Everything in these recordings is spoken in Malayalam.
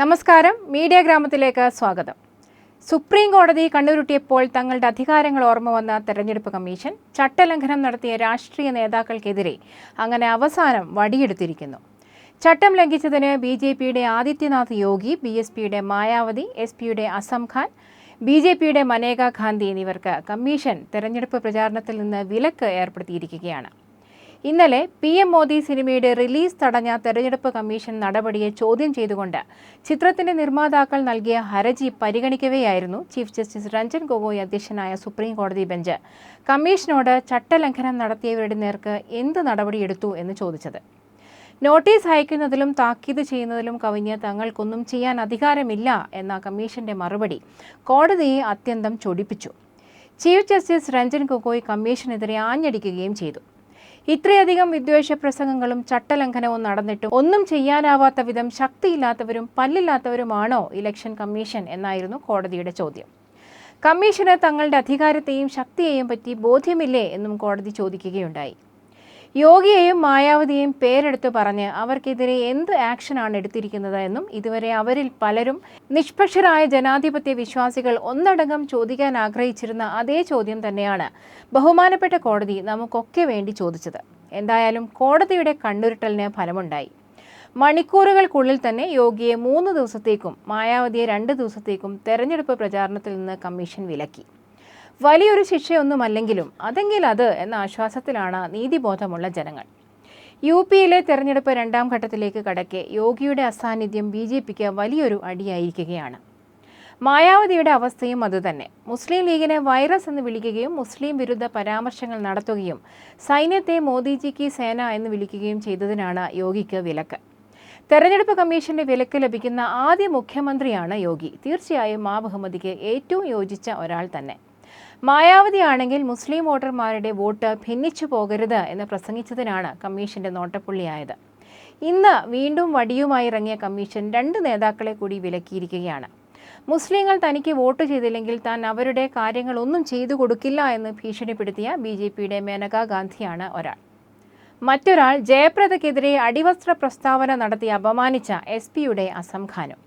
നമസ്കാരം. മീഡിയ ഗ്രാമത്തിലേക്ക് സ്വാഗതം. സുപ്രീം കോടതി കണ്ണുരുട്ടിയപ്പോൾ തങ്ങളുടെ അധികാരങ്ങൾ ഓർമ്മ വന്ന തെരഞ്ഞെടുപ്പ് കമ്മീഷൻ ചട്ടലംഘനം നടത്തിയ രാഷ്ട്രീയ നേതാക്കൾക്കെതിരെ അങ്ങനെ അവസാനം വടിയെടുത്തിരിക്കുന്നു. ചട്ടം ലംഘിച്ചതിന് ബി ജെ പിയുടെ ആദിത്യനാഥ് യോഗി ബി എസ് പിയുടെ മായാവതി എസ് പിയുടെ അസം ഖാൻ ബി ജെ പിയുടെ മനേക ഗാന്ധി എന്നിവർക്ക് കമ്മീഷൻ തെരഞ്ഞെടുപ്പ് പ്രചാരണത്തിൽ നിന്ന് വിലക്ക് ഏർപ്പെടുത്തിയിരിക്കുകയാണ്. ഇന്നലെ പി എം മോദി സിനിമയുടെ റിലീസ് തടഞ്ഞ തെരഞ്ഞെടുപ്പ് കമ്മീഷൻ നടപടിയെ ചോദ്യം ചെയ്തുകൊണ്ട് ചിത്രത്തിന്റെ നിർമ്മാതാക്കൾ നൽകിയ ഹർജി പരിഗണിക്കവെയായിരുന്നു ചീഫ് ജസ്റ്റിസ് രഞ്ജൻ ഗൊഗോയ് അധ്യക്ഷനായ സുപ്രീം കോടതി ബെഞ്ച്. കമ്മീഷനോട് ചട്ടലംഘനം നടത്തിയവരുടെ നേർക്ക് എന്ത് നടപടിയെടുത്തു എന്ന് ചോദിച്ചത്. നോട്ടീസ് അയക്കുന്നതിലും താക്കീത് ചെയ്യുന്നതിലും കവിഞ്ഞ് തങ്ങൾക്കൊന്നും ചെയ്യാൻ അധികാരമില്ല എന്ന കമ്മീഷന്റെ മറുപടി കോടതിയെ അത്യന്തം ചൊടിപ്പിച്ചു. ചീഫ് ജസ്റ്റിസ് രഞ്ജൻ ഗൊഗോയ് കമ്മീഷനെതിരെ ആഞ്ഞടിക്കുകയും ചെയ്തു. ഇത്രയധികം വിദ്വേഷ പ്രസംഗങ്ങളും ചട്ടലംഘനവും നടന്നിട്ടും ഒന്നും ചെയ്യാനാവാത്ത വിധം ശക്തിയില്ലാത്തവരും പല്ലില്ലാത്തവരുമാണോ ഇലക്ഷൻ കമ്മീഷൻ എന്നായിരുന്നു കോടതിയുടെ ചോദ്യം. കമ്മീഷന് തങ്ങളുടെ അധികാരത്തെയും ശക്തിയെയും പറ്റി ബോധ്യമില്ലേ എന്നും കോടതി ചോദിക്കുകയുണ്ടായി. യോഗിയെയും മായാവതിയെയും പേരെടുത്ത് പറഞ്ഞ് അവർക്കെതിരെ എന്ത് ആക്ഷനാണ് എടുത്തിരിക്കുന്നത് എന്നും ഇതുവരെ അവരിൽ പലരും നിഷ്പക്ഷരായ ജനാധിപത്യ വിശ്വാസികൾ ഒന്നടങ്കം ചോദിക്കാൻ ആഗ്രഹിച്ചിരുന്ന അതേ ചോദ്യം തന്നെയാണ് ബഹുമാനപ്പെട്ട കോടതി നമുക്കൊക്കെ വേണ്ടി ചോദിച്ചത്. എന്തായാലും കോടതിയുടെ കണ്ണുരുട്ടലിന് ഫലമുണ്ടായി. മണിക്കൂറുകൾക്കുള്ളിൽ തന്നെ യോഗിയെ മൂന്ന് ദിവസത്തേക്കും മായാവതിയെ രണ്ട് ദിവസത്തേക്കും തെരഞ്ഞെടുപ്പ് പ്രചാരണത്തിൽ നിന്ന് കമ്മീഷൻ വിലക്കി. വലിയൊരു ശിക്ഷയൊന്നുമല്ലെങ്കിലും അതെങ്കിൽ അത് എന്ന ആശ്വാസത്തിലാണ് നീതിബോധമുള്ള ജനങ്ങൾ. യു പിയിലെ തെരഞ്ഞെടുപ്പ് രണ്ടാം ഘട്ടത്തിലേക്ക് കടക്കെ യോഗിയുടെ അസാന്നിധ്യം ബി ജെ പിക്ക് വലിയൊരു അടിയായിരിക്കുകയാണ്. മായാവതിയുടെ അവസ്ഥയും അതുതന്നെ. മുസ്ലിം ലീഗിനെ വൈറസ് എന്ന് വിളിക്കുകയും മുസ്ലിം വിരുദ്ധ പരാമർശങ്ങൾ നടത്തുകയും സൈന്യത്തെ മോദിജിക്ക് സേന എന്ന് വിളിക്കുകയും ചെയ്തതിനാണ് യോഗിക്ക് വിലക്ക്. തെരഞ്ഞെടുപ്പ് കമ്മീഷന്റെ വിലക്ക് ലഭിക്കുന്ന ആദ്യ മുഖ്യമന്ത്രിയാണ് യോഗി. തീർച്ചയായും മാ ബഹുമതിക്ക് ഏറ്റവും യോജിച്ച ഒരാൾ തന്നെ. മായാവതി ആണെങ്കിൽ മുസ്ലിം വോട്ടർമാരുടെ വോട്ട് ഭിന്നിച്ചു പോകരുത് എന്ന് പ്രസംഗിച്ചതിനാണ് കമ്മീഷന്റെ നോട്ടപ്പുള്ളിയായത്. ഇന്ന് വീണ്ടും വടിയുമായി ഇറങ്ങിയ കമ്മീഷൻ രണ്ട് നേതാക്കളെ കൂടി വിലക്കിയിരിക്കുകയാണ്. മുസ്ലിങ്ങൾ തനിക്ക് വോട്ട് ചെയ്തില്ലെങ്കിൽ താൻ അവരുടെ കാര്യങ്ങളൊന്നും ചെയ്തു കൊടുക്കില്ല എന്ന് ഭീഷണിപ്പെടുത്തിയ ബി ജെ പിയുടെ മേനകാ ഗാന്ധിയാണ് ഒരാൾ. മറ്റൊരാൾ ജയപ്രദക്കെതിരെ അടിവസ്ത്ര പ്രസ്താവന നടത്തി അപമാനിച്ച എസ് പിയുടെ അസം ഖാനും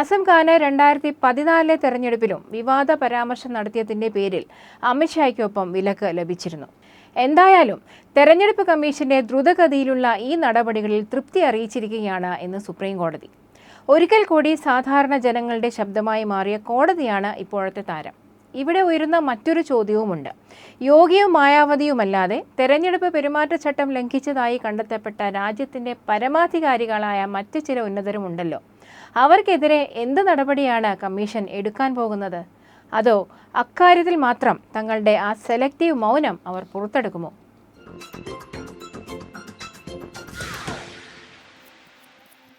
അസം ഖാന് രണ്ടായിരത്തി പതിനാലിലെ തെരഞ്ഞെടുപ്പിലും വിവാദ പരാമർശം നടത്തിയതിന്റെ പേരിൽ അമിത്ഷായ്ക്കൊപ്പം വിലക്ക് ലഭിച്ചിരുന്നു. എന്തായാലും തെരഞ്ഞെടുപ്പ് കമ്മീഷന്റെ ദ്രുതഗതിയിലുള്ള ഈ നടപടികളിൽ തൃപ്തി അറിയിച്ചിരിക്കുകയാണ് ഇന്ന് സുപ്രീം കോടതി. ഒരിക്കൽ കൂടി സാധാരണ ജനങ്ങളുടെ ശബ്ദമായി മാറിയ കോടതിയാണ് ഇപ്പോഴത്തെ താരം. ഇവിടെ ഉയരുന്ന മറ്റൊരു ചോദ്യവുമുണ്ട്. യോഗിയും മായാവതിയുമല്ലാതെ തെരഞ്ഞെടുപ്പ് പെരുമാറ്റച്ചട്ടം ലംഘിച്ചതായി കണ്ടെത്തപ്പെട്ട രാജ്യത്തിന്റെ പരമാധികാരികളായ മറ്റ് ചില ഉന്നതരുമുണ്ടല്ലോ. അവർക്കെതിരെ എന്ത് നടപടിയാണ് കമ്മീഷൻ എടുക്കാൻ പോകുന്നത്? അതോ അക്കാര്യത്തിൽ മാത്രം തങ്ങളുടെ ആ സെലക്റ്റീവ് മൗനം അവർ പുറത്തെടുക്കുമോ?